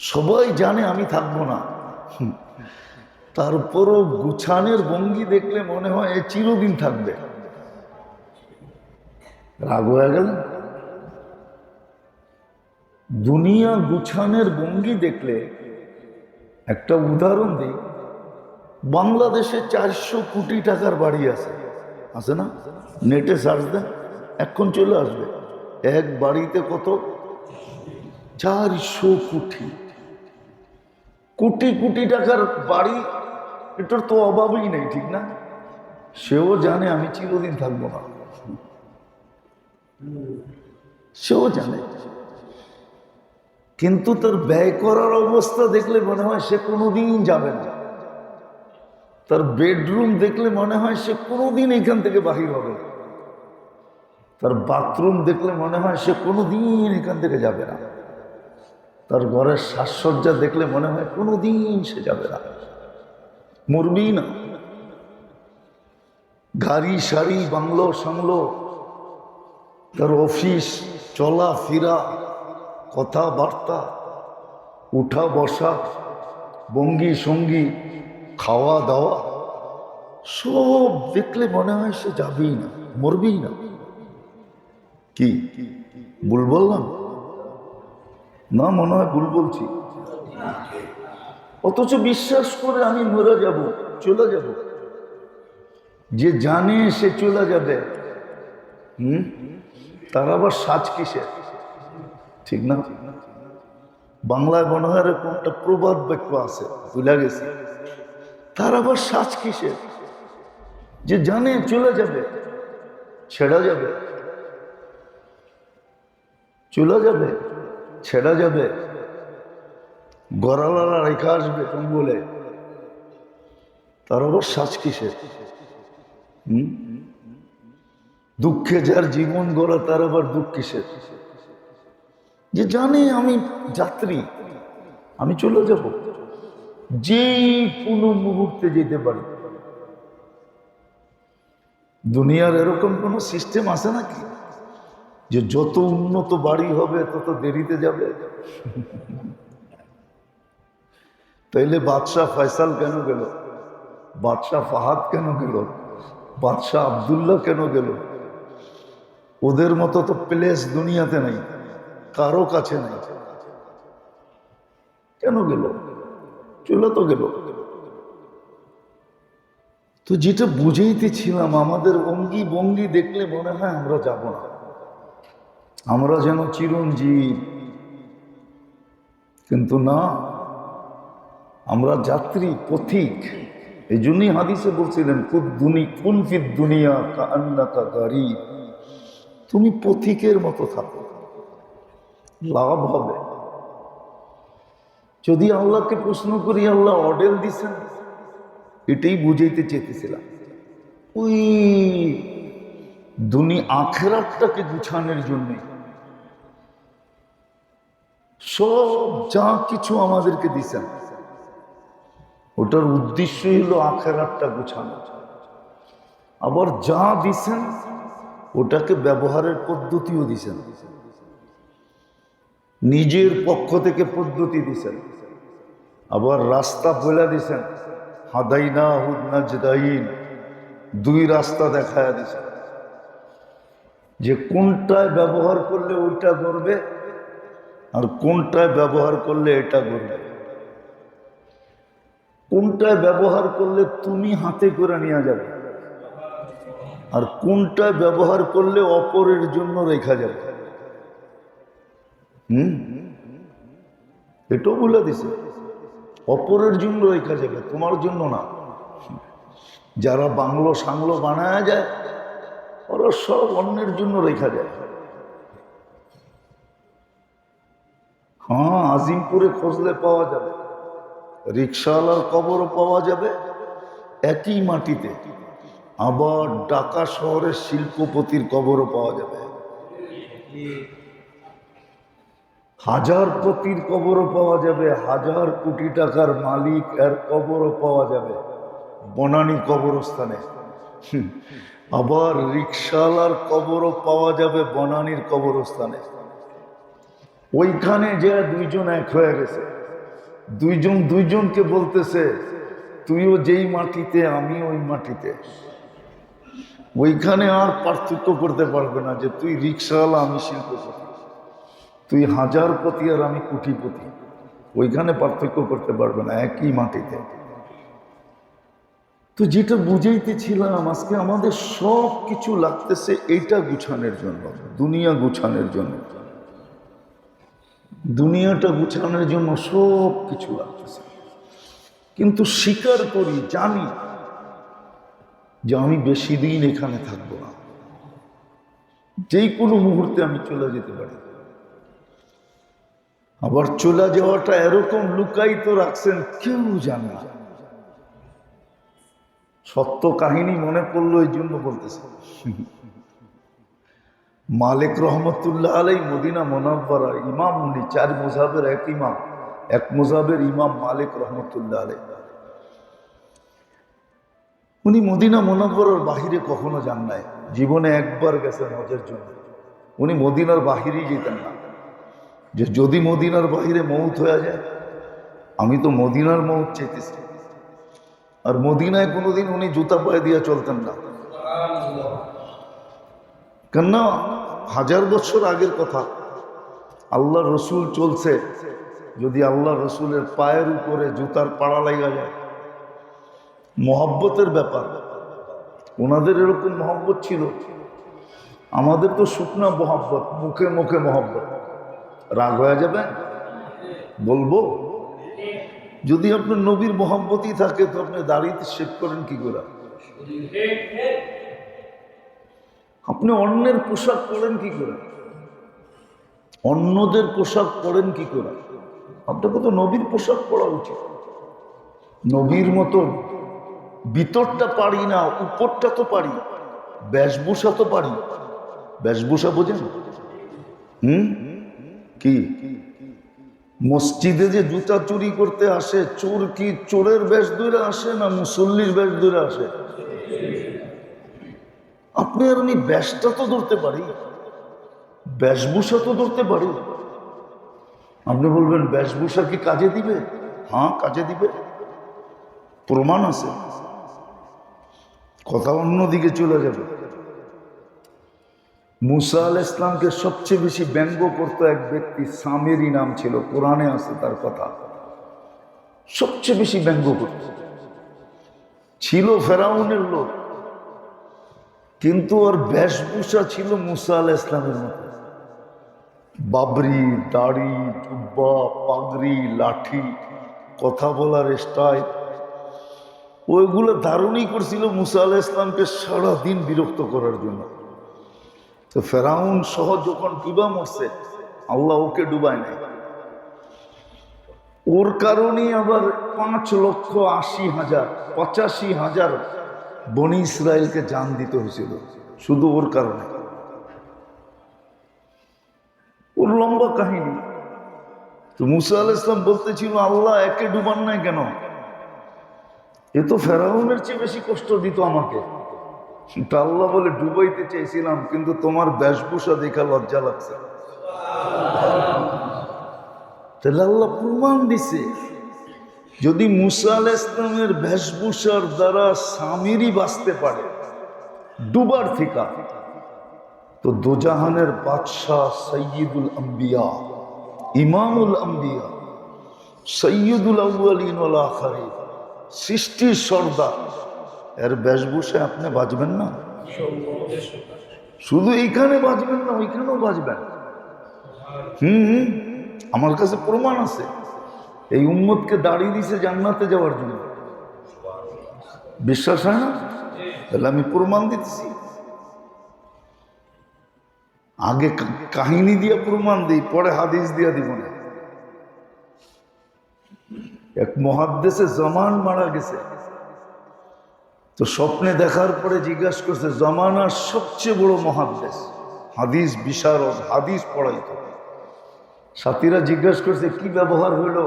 সবাই জানে আমি থাকব না। তারপরও গুছানের ভঙ্গি দেখলে মনে হয় এ চিরদিন থাকবে। রাগ হয়ে গেল। দুনিয়া গুছানের ভঙ্গি দেখলে একটা উদাহরণ দিই। বাংলাদেশে চারশো কোটি টাকার বাড়ি আছে। আছে না? নেটে সার্চ দেন, এখন চলে আসবে। এক বাড়িতে কত? চারশো কোটি। কোটি কোটি টাকার বাড়ি, এটার তো অভাবই নেই, ঠিক না? সেও জানে আমি চিরদিন থাকব না। সেও জানে। কিন্তু তার ব্যয় করার অবস্থা দেখলে মনে হয় সে কোনোদিন যাবে না। তার বেডরুম দেখলে মনে হয় সে কোনোদিন এখান থেকে বাহির হবে তার বাথরুম দেখলে মনে হয় সে কোনোদিন এখান থেকে যাবে না। তার ঘরের সাজসজ্জা দেখলে মনে হয় কোনোদিন সে যাবে না। মরবি না। গাড়ি, সারি, বাংলো, সাংলো, তার অফিস, চলা, ফিরা, কথাবার্তা, উঠা, বসা, বঙ্গি, সঙ্গী, খাওয়া, দাওয়া, সব দেখলে মনে হয় সে যাবেই না, মরবেই না। কি? ভুল বললাম? না, মনে হয় ভুল বলছি। অথচ বিশ্বাস করে আমি মরে যাব, চলে যাব। যে জানে সে চলে যাবে। হুম? তার আবার সাজ কিসের? ঠিক না? বাংলায় মনে হয় এরকম একটা প্রবাদ বাক্য আছে, ভুলে গেছে। তার আবার সাজ কিসের? যে জানে চলে যাবে, ছেড়া যাবে। চলে যাবে। ছেড়া যাবে, গড়ালারা রেখা আসবে কম্বলে তার আবার শ্বাস হুম? দুঃখে যার জীবন গড়া, তার আবার দুঃখ কিসের? যে জানে আমি যাত্রী, আমি চলে যাব। যে কোনো মুহূর্তে যেতে পারি। দুনিয়ার এরকম কোনো সিস্টেম আছে নাকি? যে যত উন্নত বাড়ি হবে, তত দেরিতে যাবে। তাইলে বাদশাহ ফয়সাল কেন গেল? বাদশাহ ফাহাদ কেন গেল? বাদশাহ আবদুল্লাহ কেন গেল? ওদের মতো তো প্লেস দুনিয়াতে নেই, কারও কাছে নেই। কেন গেল? চলে তো গেল। তো যেটা বুঝেইতেছিলাম, আমাদের অঙ্গি বঙ্গি দেখলে মনে হয় আমরা যাব না। আমরা যেন চিরঞ্জীব। কিন্তু না, আমরা যাত্রী, পথিক। এই জন্যই হাদিসে বলছিলেন কুদ দুনি কুন ফিদ দুনিয়া কান্নাকা গাড়ি তুমি পথিকের মতো থাকো। লাভ হবে। যদি আল্লাহকে প্রশ্ন করি, আল্লাহ অর্ডার দিছেন, এটাই বুঝাইতে চেয়েছিলাম। ওই দুনি আখেরাতটাকে গুছানোর জন্যে। সব যা কিছু আমাদেরকে দিছেন। ওটার উদ্দেশ্যই হলো আখেরাতটা গুছানো। আবার যা দিছেন, ওটাকে ব্যবহারের পদ্ধতিও দিছেন। নিজের পক্ষ থেকে পদ্ধতি দিছেন। আবার রাস্তা বলে দিছেন। হাদাইনা হুদনাজদাইন দুই রাস্তা দেখায় দিছেন। যে কোনটায় ব্যবহার করলে ওইটা করবে আর কোনটায় ব্যবহার করলে এটা করবে। কোনটায় ব্যবহার করলে তুমি হাতে করে নিয়ে যাবে আর কোনটায় ব্যবহার করলে অপরের জন্য রেখা যাবে। হুম? এটাও বলে দিছে। অপরের জন্য রেখা যাবে, তোমার জন্য না। যারা বাংলো সাংলো বানায় যায় ওরা সব অন্যের জন্য রেখা যায় হ্যাঁ আজিমপুরে খুঁজলে পাওয়া যাবে। রিক্সাওয়ালার কবরও পাওয়া যাবে। একই মাটিতে আবার ঢাকা শহরের শিল্পপতির কবরও পাওয়া যাবে। হাজার পতির কবরও পাওয়া যাবে। হাজার কোটি টাকার মালিক এর কবরও পাওয়া যাবে। বনানী কবরস্থানে। আবার রিক্সাওয়ালার কবরও পাওয়া যাবে বনানীর কবরস্থানে। ওইখানে যে দুইজন এক হয়ে গেছে। দুইজন দুইজনকে বলতেছে, তুইও যেই মাটিতে আমি ওই মাটিতে। ওইখানে আর পার্থক্য করতে পারবে না যে তুই রিক্সাওয়ালা আমি শিল্পপতি। তুই হাজার পতি আর আমি কোটিপতি। ওইখানে পার্থক্য করতে পারবে না, একই মাটিতে। তো যেটা বুঝাইতেছিলাম, আজকে আমাদের সব কিছু লাগতেছে এইটা গুছানোর জন্য, দুনিয়া গুছানোর জন্য। দুনিয়াটা গুছানোর জন্য সব কিছু লাগতেছে। কিন্তু স্বীকার করি, জানি যে আমি বেশি দিন এখানে থাকব না। যেই কোনো মুহূর্তে আমি চলে যেতে পারি। আবার চলে যাওয়াটা এরকম লুকাই তো রাখছেন, কেউ জানে না। সত্য কাহিনী মনে পড়ল, এই জন্য বলতেছে। মালিক রহমতুল্লাহ আলাই মদিনা মোনাব্বারা, ইমাম উনি, চার মোজাবের এক ইমাম, এক মোজাবের ইমাম মালিক রহমতুল্লাহ আলাই। উনি মদিনা মোনাব্বরার বাহিরে কখনো যান নাই, জীবনে একবার গেছেন হজের জন্য। উনি মদিনার বাহিরেই যেতেন না। যে যদি মদিনার বাহিরে মৌত হয়ে যায়, আমি তো মদিনার মৌত চাইতেছি। আর মদিনায় কোনোদিন উনি জুতা পায়ে দিয়ে চলতেন না। কেননা, হাজার বছর আগের কথা আল্লাহ রসুল চলছে, যদি আল্লাহ রসুলের পায়ের উপরে জুতার পাড়া লাগা যায়। মহব্বতের ব্যাপার। ওনাদের এরকম মহব্বত ছিল। আমাদের তো শুকনা মহব্বত, মুখে মুখে মহব্বত। রাগ হয়ে যাবে? বলব? যদি আপনার নবীর মহব্বতই থাকে, তো আপনি দাড়িতে শেভ করেন কি করে? আপনি অন্যের পোশাক পরেন কি করে? অন্যদের পোশাক পরেন কি করে? আপনাকে তো নবীর পোশাক পরা উচিত। নবীর মতন ভিতরটা পারি না, উপরটা তো পারি। বেশভূষা তো পারি। বেশভূষা বোঝেন? হুম? কি? মসজিদে যে জুতা চুরি করতে আসে, চোর কি চোরের বেশ দূরে আসে না মুসল্লির বেশ দূরে আসে? আপনি আর আমি ব্যাসটা তো ধরতে পারি। বেশভূষা তো ধরতে পারি। আপনি বলবেন বেশভূষা কি কাজে দিবে? হ্যাঁ কাজে দিবে। প্রমাণ আছে। কথা অন্যদিকে চলে যাবে। মুসা আল ইসলামকে সবচেয়ে বেশি ব্যঙ্গ করতো এক ব্যক্তি সামেরই নাম ছিল, কোরআনে আছে তার কথা। সবচেয়ে বেশি ব্যঙ্গ করত। ছিল ফেরাউনের লোক, কিন্তু ওর বেশভূষা ছিল মুসা আল ইসলামের মতো। বাবরি, দাড়ি, জুব্বা, পাগড়ি, লাঠি, কথা বলার স্টাইল, ওইগুলো ধারণই করছিল মুসা আলাহ ইসলামকে সারাদিন বিরক্ত করার জন্য। তো ফেরাউন সহ যখন ডুবা মরছে, আল্লাহ ওকে ডুবায় নাই। ওর কারণে আবার পাঁচ লক্ষ আশি হাজার, পঁচাশি হাজার বনি ইসরায়েলকে জান দিতে হয়েছিল, শুধু ওর কারণে। ওর লম্বা কাহিনী। তো মুসা আল ইসলাম বলতেছিল, আল্লাহ, একে ডুবান নাই কেন? এ তো ফেরাউনের চেয়ে বেশি কষ্ট দিত আমাকে। আল্লাহ বলে ডুবাইতে চাইছিলাম, কিন্তু তোমার বেশভূষা দেখা লজ্জা লাগছে। তাহলে আল্লাহ প্রমাণ দিছে, যদি মুসা আল ইসলামের বেশভূষার দ্বারা স্বামীরই বাঁচতে পারে, ডুবার থিকা তো দোজাহানের বাদশাহ সৈয়দুল আম্বিয়া, ইমামুল আম্বিয়া সৈয়দুল আউ্বালিন সৃষ্টির সর্দার। এর বেশভূষায় আপনি বাঁচবেন না। শুধু এইখানে বাঁচবেন না ওইখানেও বাঁচবেন হুম হুম, আমার কাছে প্রমাণ আছে। এই উম্মতকে দাঁড়িয়ে দিছে জান্নাতে যাওয়ার জন্য। বিশ্বাস হয় না? তাহলে আমি প্রমাণ দিচ্ছি আগে কাহিনী দিয়ে প্রমাণ দিই পরে হাদিস দিয়ে দিব না। এক মহাদ্দেশে জমান মারা গেছে। তো স্বপ্নে দেখার পরে জিজ্ঞাসা করছে, জমানার সবচেয়ে বড় মহাদ্দেশ। হাদিস বিশারদ, হাদিস পড়াইতো। সাথীরা জিজ্ঞাসা করছে, কি ব্যবহার হইল?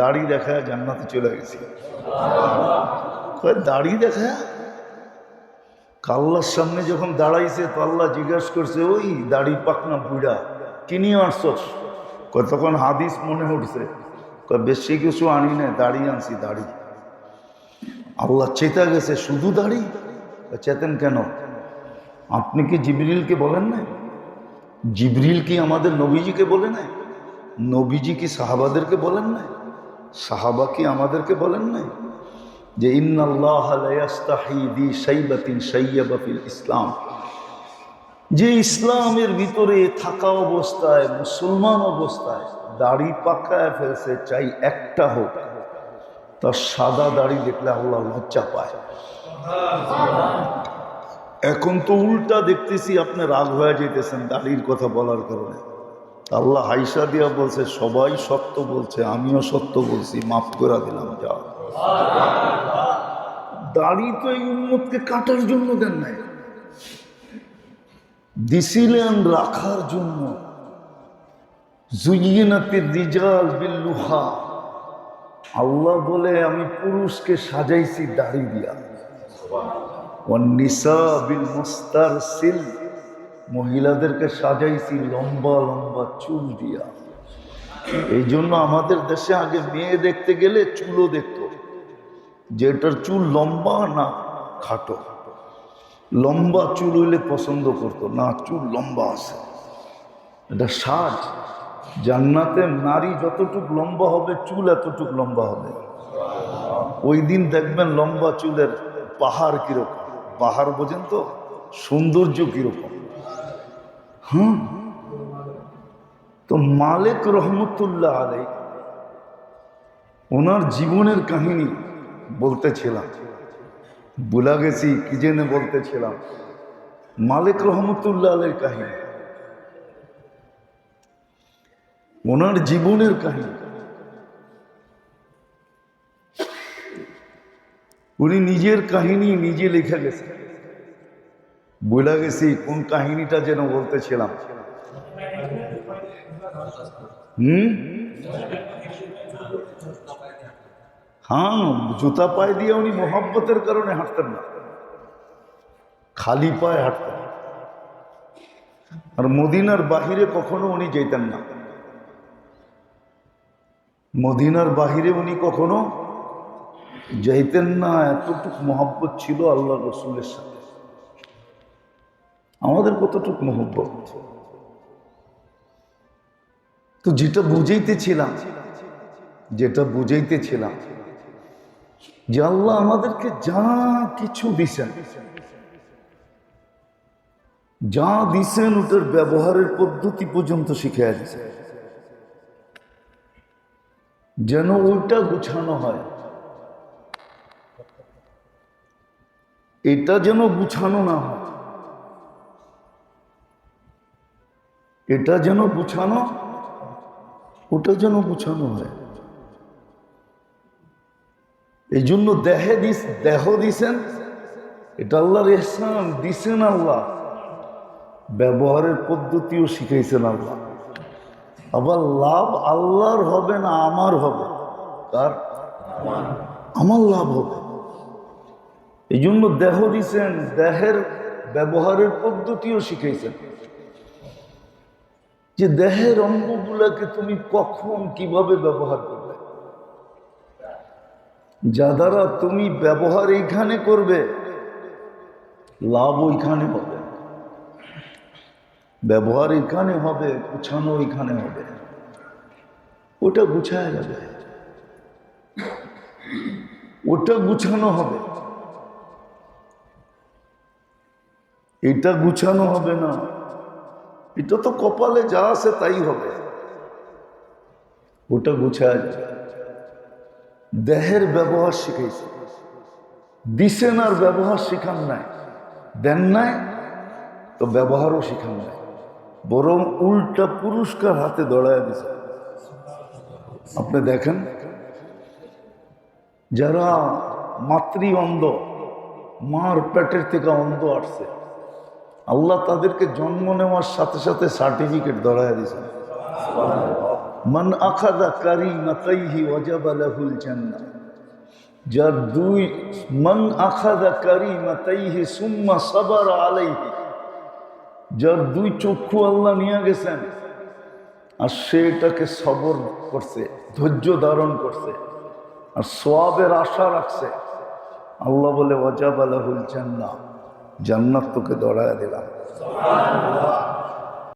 দাড়ি দেখায় জান্নাতে চলে গেছি। দাড়ি দেখা কাল্লার সামনে যখন দাঁড়াইছে, তো আল্লাহ জিজ্ঞাসা করছে, ওই দাড়ি পাকনা বুড়া কি নিয়ে আসছস? তখন হাদিস মনে উঠছে। বেশি কিছু আনি না দাড়ি আনছি, দাড়ি। আল্লাহ চেতা গেছে, শুধু দাড়ি চেতেন কেন? আপনি কি জিবরিলকে বলেন না জিবরিল কি আমাদের নবীজিকে বলে নাই? নবীজি কি সাহাবাদেরকে বলেন না সাহাবা কি আমাদেরকে বলেন নাই? যে ইন্নাল্লাহ লা ইয়াস্তাহি বি শাইবাতিন শাইয়াবা ফিল ইসলাম। যে ইসলামের ভিতরে থাকা অবস্থায়, মুসলমান অবস্থায় দাড়ি পাকায় ফেলছে, চাই একটা হোক। তার সাদা দাড়ি দেখলে আল্লাহ লজ্জা পায়। এখন তো উল্টা দেখতেছি আপনি রাগ হয়ে যেতেছেন দাড়ির কথা বলার কারণে। আল্লাহ হাইসা দিয়া বলছে, সবাই সত্য বলছে, আমিও সত্য বলছি, মাফ করে দিলাম যা দাড়ি তো এই উন্মতকে কাটার জন্য দেন নাই। দিছিলেন রাখার জন্য। জুইনাতের রিজাল বিল্লুহা আল্লাহ বলে, আমি পুরুষকে সাজাইছি দাড়ি দিয়া। সিল মহিলাদেরকে সাজাইছি লম্বা লম্বা চুল দিয়া। এই জন্য আমাদের দেশে আগে মেয়ে দেখতে গেলে চুলও দেখতো, যেটার চুল লম্বা না খাটো। লম্বা চুল হইলে পছন্দ করতো, না চুল লম্বা আছে। এটা সাজ। জান্নাতে নারী যতটুক লম্বা হবে, চুল এতটুক লম্বা হবে। ওই দিন দেখবেন লম্বা চুলের পাহাড় কীরকম। পাহাড় বোঝেন তো? সৌন্দর্য কীরকম। হ্যাঁ? তো মালিক রহমতুল্লাহ আলাই ওনার জীবনের কাহিনী বলতেছিলাম। ভুলা গেছি, কি জেনে বলতেছিলাম? মালিক রহমতুল্লাহ আলের কাহিনী। ওনার জীবনের কাহিনী। উনি নিজের কাহিনী নিজে লিখে গেছে ভুলা গেছি, কোন কাহিনীটা যেন বলতেছিলাম। হুম? হ্যাঁ জুতা পায়ে দিয়ে উনি মোহাব্বতের কারণে হাঁটতেন না। খালি পায়ে হাঁটতেন। আর মদিনার বাহিরে কখনো উনি যেতেন না। মদিনার বাহিরে উনি কখনো যাইতেন না, এতটুক মহব্বত ছিল আল্লাহ রসুলের সাথে। আমাদের কতটুক মহব্বত? তো যেটা বুঝাইতেছিলাম যেটা বুঝাইতেছিলাম, যে আল্লাহ আমাদেরকে যা কিছু দিছেন, যা দিছেন ওটার ব্যবহারের পদ্ধতি পর্যন্ত শিখে দিছে যেন ওইটা গুছানো হয়। এটা যেন গুছানো না হয়। এটা যেন গুছানো, ওটা যেন গুছানো হয়। এই জন্য দেহে দিস, দেহ দিছেন, এটা আল্লাহর এহসান দিছেন আল্লাহ। ব্যবহারের পদ্ধতিও শিখাইছেন আল্লাহ। আবার লাভ আল্লাহর হবে না আমার হবে? কার? আমার লাভ হবে। এই জন্য দেহ দিছেন, দেহের ব্যবহারের পদ্ধতিও শিখাইছেন। যে দেহের অঙ্গগুলাকে তুমি কখন কীভাবে ব্যবহার করবে? যা দ্বারা তুমি ব্যবহার এইখানে করবে, লাভ ওইখানে হবে। ব্যবহার এখানে হবে, গুছানো এখানে হবে। ওটা গুছায় যাবে। ওটা গুছানো হবে। এটা গুছানো হবে না। এটা তো কপালে যা আছে তাই হবে। ওটা গুছায় দেহের ব্যবহার শিখাইছে দিছেন আর ব্যবহার শিখান নাই। দেন নাই, তো ব্যবহারও শিখান নাই। বরং উল্টা পুরস্কার হাতে দড়ায় দিছে। আপনি দেখেন, যারা মাতৃ অন্ধ মার পেটের থেকে অন্ধ আসছে, আল্লাহ তাদেরকে জন্ম নেওয়ার সাথে সাথে সার্টিফিকেট দড়ায় দিছে। মান আখাদা কারি মাতাইহি ওয়াজাবা লাহুল জান্নাহ। যার দুই, মান আখাদা কারি মাতাইহি সুম্মা সাবারা আলাইহি যার দুই চক্ষু আল্লাহ নিয়ে গেছেন, আর সে এটাকে সবর করছে, ধৈর্য ধারণ করছে, আর সোয়াবের আশা রাখছে। আল্লাহ বলে অজাব আলাহুল জান্নাত জান্নাত তোকে দড়ায় দিলাম।